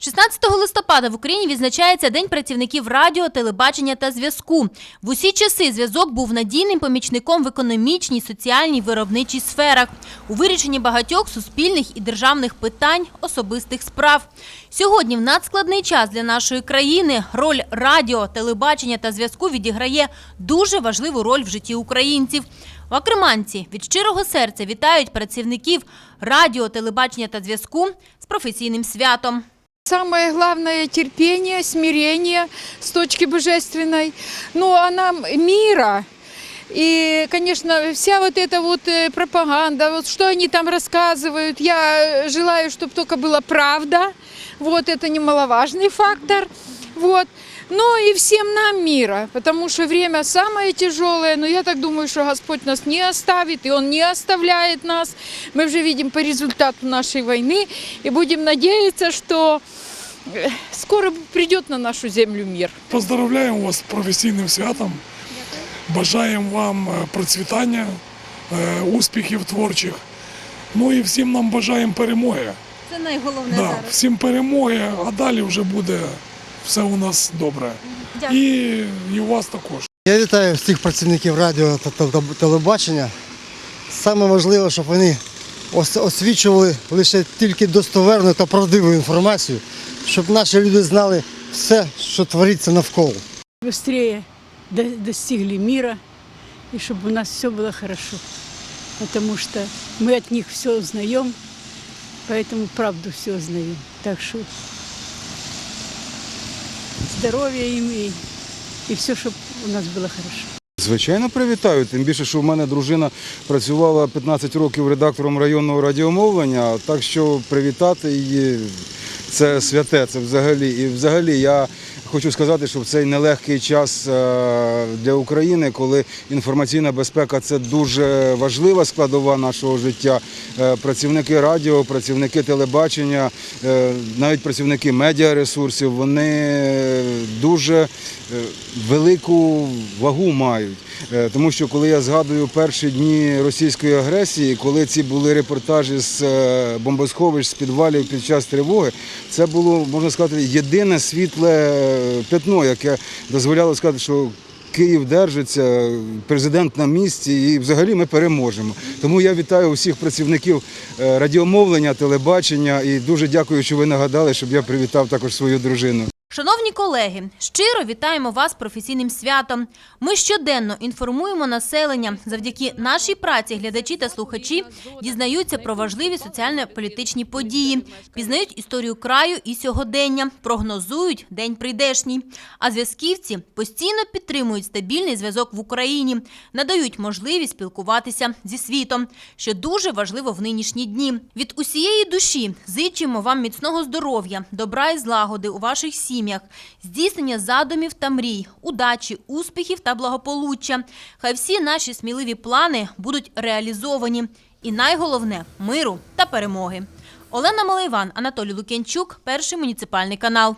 16 листопада в Україні відзначається День працівників радіо, телебачення та зв'язку. В усі часи зв'язок був надійним помічником в економічній, соціальній, виробничій сферах, у вирішенні багатьох суспільних і державних питань, особистих справ. Сьогодні в надскладний час для нашої країни роль радіо, телебачення та зв'язку відіграє дуже важливу роль в житті українців. В Акриманці від щирого серця вітають працівників радіо, телебачення та зв'язку з професійним святом. Самое главное – терпение, смирение с точки божественной. Ну, а нам мира. И, конечно, вся вот эта вот э, пропаганда, вот что они там рассказывают, я желаю, чтобы только была правда. Вот это немаловажный фактор. Вот. Ну и всем нам мира, потому что время самое тяжелое, но я так думаю, что Господь нас не оставит, и Он не оставляет нас. Мы уже видим по результату нашей войны, и будем надеяться, что э, скоро придет на нашу землю мир. Поздравляємо вас з професійним святом. Бажаємо вам е, процвітання, е, успіхів творчих. Ну і всім нам бажаємо перемоги. Це найголовніше Да, всім перемоги, а далі вже буде все у нас добре. Дякую. І, і у вас також. Я вітаю всіх працівників радіо та телебачення. Саме важливе, щоб вони освічували лише тільки достовірну та правдиву інформацію, щоб наші люди знали все, що твориться навколо. быстрее до- достигли мира и чтобы у нас все было хорошо. Потому что мы от них все узнаем, поэтому правду все узнаем. Так что здоровья им и, и все, чтобы у нас было хорошо. Звичайно, привітаю. Тим більше, що в мене дружина працювала 15 років редактором районного радіомовлення, так що привітати її це святе, це взагалі. І взагалі я хочу сказати, що в цей нелегкий час е, для України, коли інформаційна безпека це дуже важлива складова нашого життя. е, Працівники радіо, працівники телебачення, е, навіть працівники медіаресурсів, вони дуже велику вагу мають. Е, Тому що коли я згадую перші дні російської агресії, коли ці були репортажі з е, бомбосховищ, з підвалів під час тривоги, це було, можна сказати, єдине світле е, пятно, яке дозволяло сказати, що Київ держиться, президент на місці і взагалі ми переможемо. Тому я вітаю усіх працівників радіомовлення, телебачення і дуже дякую, що ви нагадали, щоб я привітав також свою дружину. Шановні колеги, щиро вітаємо вас професійним святом. Ми щоденно інформуємо населення. Завдяки нашій праці глядачі та слухачі дізнаються про важливі соціально-політичні події, пізнають історію краю і сьогодення, прогнозують день прийдешній. А зв'язківці постійно підтримують стабільний зв'язок в Україні, надають можливість спілкуватися зі світом, що дуже важливо в нинішні дні. Від усієї душі зичимо вам міцного здоров'я, добра і злагоди у ваших сім'ях, здійснення задумів та мрій, удачі, успіхів та благополуччя. Хай всі наші сміливі плани будуть реалізовані. І найголовне миру та перемоги. Олена Малайван, Анатолій Лук'янчук, перший муніципальний канал.